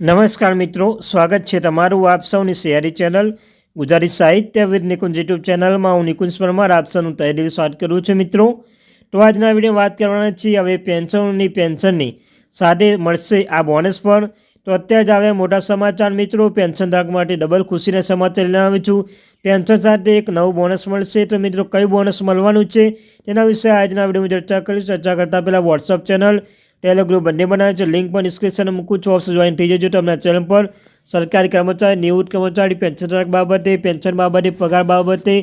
નમસ્કાર મિત્રો, સ્વાગત છે તમારું આપ સૌની શેરી ચેનલ ગુજરાતી સાહિત્ય વિદ નિકુંજ યુટ્યુબ ચેનલમાં. હું નિકુંજ પરમાર, આપ સૌનું તહે સ્વાગત કરું છું મિત્રો. તો આજના વીડિયો વાત કરવાના છીએ, હવે પેન્શનની પેન્શનની. સાથે મળશે આ બોનસ પણ. તો અત્યારે જ આવે મોટા સમાચાર મિત્રો. પેન્શન ધારક માટે ડબલ ખુશીના સમાચાર લઈને આવી છું. પેન્શન સાથે એક નવું બોનસ મળશે. તો મિત્રો, કયું બોનસ મળવાનું છે? તેના વિશે આજના વિડીયોમાં ચર્ચા કરીશું. ચર્ચા કરતાં પહેલાં વોટ્સઅપ ચેનલ ટેલિગ્રુપ બંને બનાવે છે. લિંક પણ ડિસ્ક્રિપ્શનમાં મૂકું છું. ઓફિસ જોઈન થઈ જજો તમને ચેનલ પર. સરકારી કર્મચારી, નિવૃત્ત કર્મચારી પેન્શન બાબતે પેન્શન બાબતે, પગાર બાબતે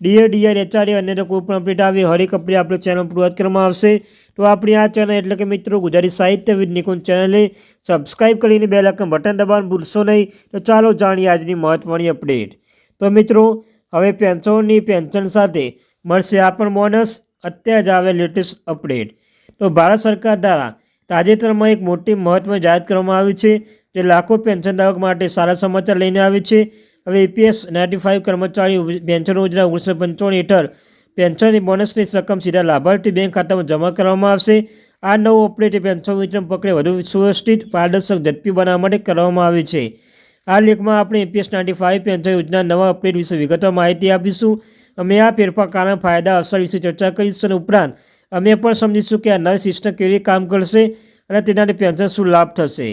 ડીએ ડીઆર એચઆરએ અને કોઈ પણ અપડેટ આવી હરેક અપડેટ આપણે ચેનલ પૂરત કરવામાં આવશે. તો આપણી આ ચેનલ એટલે કે મિત્રો ગુજરાતી સાહિત્ય વિદ નિકુંજ ચેનલે સબસ્ક્રાઇબ કરીને બે લાખ બટન દબાવવાનું ભૂલશો નહીં. તો ચાલો જાણીએ આજની મહત્ત્વની અપડેટ તો મિત્રો, હવે પેન્શનની પેન્શન સાથે મળશે આ પણ બોનસ અત્યારે જ આવે લેટેસ્ટ અપડેટ તો ભારત સરકાર દ્વારા તાજેતરમાં એક મોટી મહત્વ જાહેર કરવામાં આવી છે, જે લાખો પેન્શનધારક માટે સારા સમાચાર લઈને આવે છે. હવે એપીએસ નાઇન્ટી ફાઇવ કર્મચારી પેન્શન યોજના ઓગણીસો પંચાવન હેઠળ પેન્શન બોનસની રકમ સીધા લાભાર્થી બેંક ખાતામાં જમા કરવામાં આવશે. આ નવું અપડેટ પેન્શન વિતરણ પકડે વધુ સુવ્યવસ્થિત, પારદર્શક, ઝડપી બનાવવા માટે કરવામાં આવી છે. આ લેખમાં આપણે એપીએસ નાઇન્ટી ફાઇવ પેન્શન યોજના નવા અપડેટ વિશે વિગતવાર માહિતી આપીશું. અમે આ ફેરફાર કારણ, ફાયદા, અસર વિશે ચર્ચા કરીશું અને ઉપરાંત અમે પણ સમજીશું કે આ નવી સિસ્ટમ કેવી રીતે કામ કરશે અને તેનાથી પેન્શન શું લાભ થશે.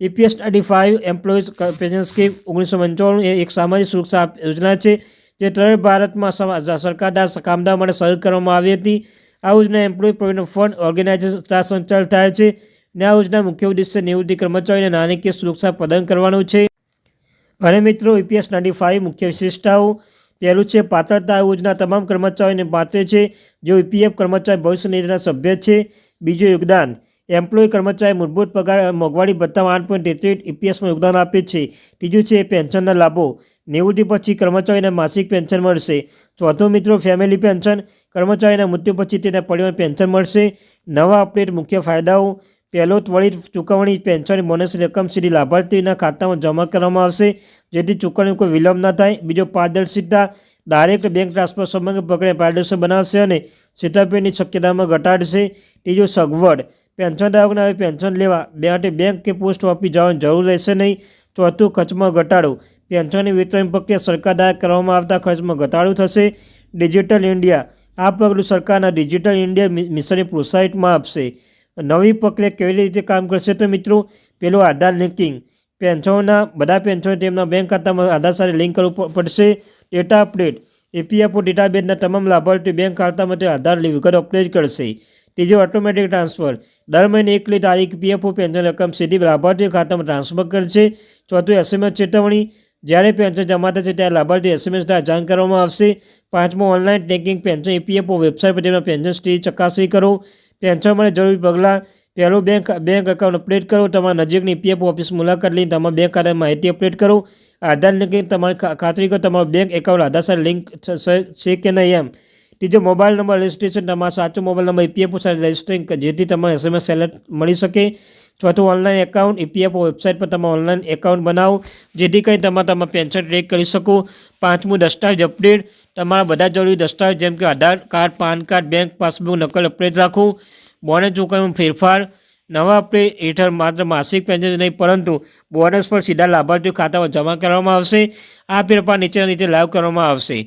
EPS twenty five employees pension scheme ઓગણીસો પંચાણું એ એક સામાજિક સુરક્ષા યોજના છે, જે ત્રણ ભારતમાં સરકાર દ્વારા કામદાર માટે શરૂ કરવામાં આવી હતી. આ યોજના એમ્પ્લોય પ્રોવિડન્ટ ફંડ ઓર્ગેનાઇઝેશન દ્વારા સંચાલિત થાય છે અને આ યોજના મુખ્ય ઉદ્દેશ્ય નિવૃત્તિ કર્મચારીઓને નાણાકીય સુરક્ષા પ્રદાન કરવાનું છે. અને મિત્રો ઈપીએસ નાઇન્ટી ફાઇવ મુખ્ય વિશેષતાઓ પહેલું છે, પાત્રતા યોજના તમામ કર્મચારીઓને પાત્ર છે, જેઓ ઈપીએફ કર્મચારી ભવિષ્ય નિધિના સભ્ય છે. બીજું યોગદાન, એમ્પ્લોય કર્મચારી મૂળભૂત પગાર મોંઘવારી ભથ્થામાં આઠ પોઈન્ટ તેત્રીસ ઈપીએસમાં યોગદાન આપે છે. ત્રીજું છે, પેન્શનના લાભો નિવૃત્તિ પછી કર્મચારીને માસિક પેન્શન મળશે. ચોથું મિત્રો, ફેમિલી પેન્શન, કર્મચારીના મૃત્યુ પછી તેના પરિવાર પેન્શન મળશે. નવા અપડેટ મુખ્ય ફાયદાઓ પહેલો ત્વરિત ચૂકવણી પેન્શન બોનસની રકમ સીધી લાભાર્થીના ખાતામાં જમા કરવામાં આવશે, જેથી ચૂકવણી કોઈ વિલંબ ન થાય. બીજો પારદર્શિતા ડાયરેક્ટ બેંક ટ્રાન્સફર સમગ્ર પકડે પારદર્શક બનાવશે અને છેતરપિંડીની શક્યતામાં ઘટાડશે. ત્રીજો સગવડ, પેન્શનધારકોને હવે પેન્શન લેવા માટે બેંક કે પોસ્ટ ઓફિસ જવાની જરૂર રહેશે નહીં. ચોથું, ખર્ચમાં ઘટાડો, પેન્શનની વિતરણ પ્રક્રિયા સરકાર દ્વારા કરવામાં આવતા ખર્ચમાં ઘટાડો થશે. ડિજિટલ ઇન્ડિયા, આ પગલું સરકારના ડિજિટલ ઇન્ડિયા મિશનને પ્રોત્સાહિતમાં આપશે. નવી પ્રક્રિયા કેવી રીતે કામ કરશે તો મિત્રો, પેલું આધાર લિંકિંગ પેન્શનના, બધા પેન્શનો તેમના બેંક ખાતામાં આધાર સાથે લિંક કરવું પડશે. ડેટા અપડેટ એપીએફઓ ડેટાબેઝના તમામ લાભાર્થીઓ બેંક ખાતામાં તે આધાર વિગત અપડેટ કરશે. ત્રીજો ઓટોમેટિક ટ્રાન્સફર દર મહિને એકલી તારીખ પીએફઓ પેન્શન રકમ સીધી લાભાર્થી ખાતામાં ટ્રાન્સફર કરશે. ચોથું એસએમએસ ચેતવણી. જ્યારે પેન્શન જમા થશે ત્યારે લાભાર્થી એસએમએસના જાણ કરવામાં આવશે. પાંચમો ઓનલાઈન ટેકિંગ પેન્શન ઈપીએફઓ વેબસાઇટ પર તેમના પેન્શન સ્થિતિ ચકાસણી કરો. પેન્શન માટે જરૂરી પગલાં પહેલું બેંક બેંક એકાઉન્ટ અપડેટ કરો. તમારા નજીકની પીએફ ઓફિસ મુલાકાત લઈને તમારા બેંક ખાતાની માહિતી અપડેટ કરો. આધાર લિંકિંગ તમારી ખાતરી કરો તમારું બેંક એકાઉન્ટ આધાર સાથે લિંક છે કે નહીં એમ. ત્રીજો મોબાઈલ નંબર રજિસ્ટ્રેશન તમારા સાચો મોબાઈલ નંબર ઈપીએફઓ સાથે રજિસ્ટરિંગ જેથી તમારે એસએમએસ એલર્ટ મળી શકે. ચોથું ઓનલાઈન એકાઉન્ટ ઈપીએફઓ વેબસાઇટ પર તમે ઓનલાઈન એકાઉન્ટ બનાવો, જેથી કંઈ તમે તમારા પેન્શન ટ્રેક કરી શકો. પાંચમું દસ્તાવેજ અપડેટ તમારા બધા જરૂરી દસ્તાવેજ, જેમ કે Aadhaar card, PAN card bank passbook નકલ અપડેટ રાખો. બોનસ ચૂકવણીમાં ફેરફાર. નવા અપડેટ હેઠળ માત્ર માસિક પેન્શન નહીં, પરંતુ બોનસ પર સીધા લાભાર્થીઓ ખાતામાં જમા કરવામાં આવશે. આ ફેરફાર નીચેના નીચે લાઈવ કરવામાં આવશે.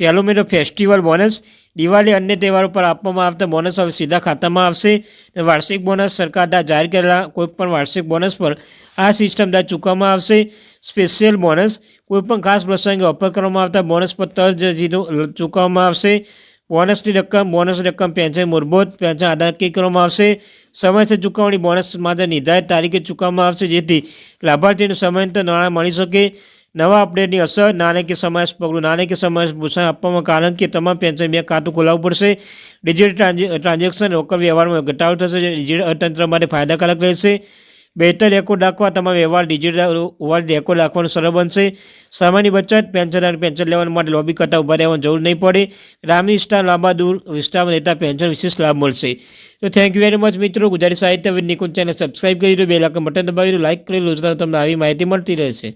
પહેલો મિત્રો ફેસ્ટિવલ બોનસ દિવાળી અન્ય તહેવારો પર આપવામાં આવતા બોનસ હવે સીધા ખાતામાં આવશે. વાર્ષિક બોનસ સરકાર દ્વારા જાહેર કરેલા કોઈપણ વાર્ષિક બોનસ પર આ સિસ્ટમ દ્વારા ચૂકવવામાં આવશે. સ્પેશિયલ બોનસ કોઈપણ ખાસ પ્રસંગે ઓફર કરવામાં આવતા બોનસ પર તરજ ચૂકવવામાં આવશે. બોનસની રકમ બોનસ રકમ પેન્શન મૂળભૂત પેન્શન અદાયગી કરવામાં આવશે. સમયસર ચૂકવણી બોનસ માટે નિર્ધારિત તારીખે ચૂકવવામાં આવશે જેથી લાભાર્થીનું સમયાંતર નાણાં મળી શકે. નવા અપડેટની અસર, નાણાકીય સમાવેશ પગલું, નાણાકીય સમાવેશ ભૂષણ આપવામાં કારણ કે તમામ પેન્શન બેંક ખાતું ખોલાવવું પડશે. ડિજિટલ ટ્રાન્ઝેક્શન રોકડ વ્યવહારમાં ઘટાડો થશે ડિજિટલ અર્થતંત્ર માટે ફાયદાકારક રહેશે. બહેતર રેકોર્ડ રાખવા તમામ વ્યવહાર ડિજિટલ રેકોર્ડ રાખવાનું સરળ બનશે. સામાન્ય બચત, પેન્શન અને પેન્શન લેવા માટે લોબી કરતા ઊભા રહેવાની જરૂર નહીં પડે. ગ્રામીણ વિસ્તાર લાંબા દૂર વિસ્તારમાં રહેતા પેન્શન વિશેષ લાભ મળશે. તો થેન્ક યુ વેરી મચ મિત્રો. ગુજરાતી સાહિત્ય નિકુંજ ચેનલ સબસ્ક્રાઈબ કરી દો બે લાખ બટન દબાવી દો લાઇક કરી દો તમને આવી માહિતી મળતી રહેશે.